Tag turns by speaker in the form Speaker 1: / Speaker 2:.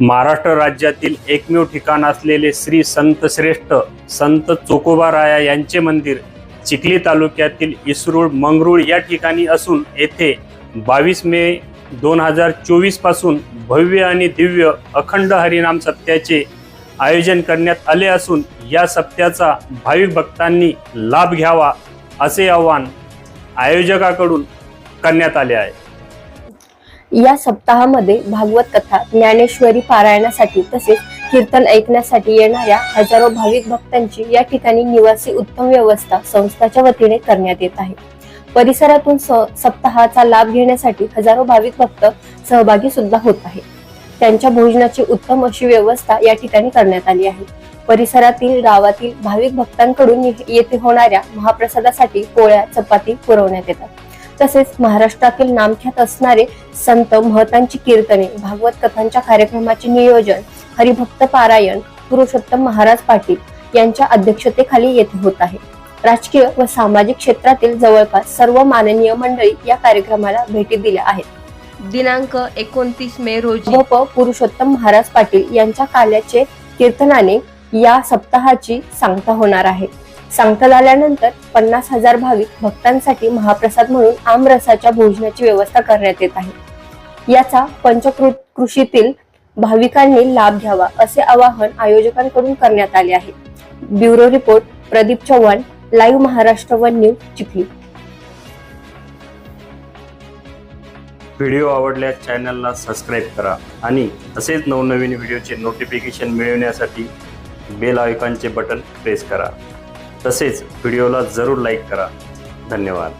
Speaker 1: महाराष्ट्र राज्यातील एकमेव ठिकाण असलेले श्री संत श्रेष्ठ संत चोकोबाराया यांचे मंदिर चिखली तालुक्यातील इसरूळ मंगरुळ या ठिकाणी असून येथे बावीस मे दोन हजार चोवीसपासून भव्य आणि दिव्य अखंड हरिनाम सप्त्याचे आयोजन करण्यात आले असून या सप्त्याचा भाविक भक्तांनी लाभ घ्यावा असे आवाहन आयोजकाकडून करण्यात आले आहे.
Speaker 2: या सप्ताहामध्ये भागवत कथा ज्ञानेश्वरी पारायणासाठी तसेच कीर्तन ऐकण्यासाठी येणाऱ्या हजारो भाविक भक्तांची या ठिकाणी निवासी उत्तम व्यवस्था संस्थाच्या वतीने करण्यात येत आहे. परिसरातून स- सप्ताहाचा लाभ घेण्यासाठी हजारो भाविक भक्त सहभागी सुद्धा होत आहे त्यांच्या भोजनाची उत्तम अशी व्यवस्था या ठिकाणी करण्यात आली आहे. परिसरातील गावातील भाविक भक्तांकडून येथे होणाऱ्या महाप्रसादासाठी पोळ्या चपाती पुरवण्यात येतात. तसेच महाराष्ट्रातील नामख्यात असणारे संत महतांची कीर्तने भागवत कथांच्या कार्यक्रमाचे नियोजन हरिभक्त पारायण पुरुषोत्तम महाराज पाटील यांच्या अध्यक्षतेखाली येथे होत आहे. राजकीय व सामाजिक क्षेत्रातील जवळपास सर्व माननीय मंडळी या कार्यक्रमाला भेटी दिल्या आहेत.
Speaker 3: दिनांक एकोणतीस मे रोजी
Speaker 2: व प पुरुषोत्तम महाराज पाटील यांच्या काल्याचे कीर्तनाने या सप्ताहाची सांगता होणार आहे. सांगता आल्यानंतर पन्नास हजार भाविक भक्तांसाठी महाप्रसाद म्हणून आमरसाच्या भोजनाची व्यवस्था करण्यात येत आहे. याचा पंचकृत कृषीतील भाविकांनी लाभ घ्यावा असे आवाहन आयोजकांकडून करण्यात आले आहे. Bureau report Pradeep Chavan live Maharashtra one news Chikhli.
Speaker 1: Video आवडल्यास चॅनलला सबस्क्राईब करा आणि असेच नवनवीन व्हिडिओचे नोटिफिकेशन मिळवण्यासाठी बेल आयकॉनचे बटन प्रेस करा. तसेच व्हिडिओला जरूर लाईक करा. धन्यवाद.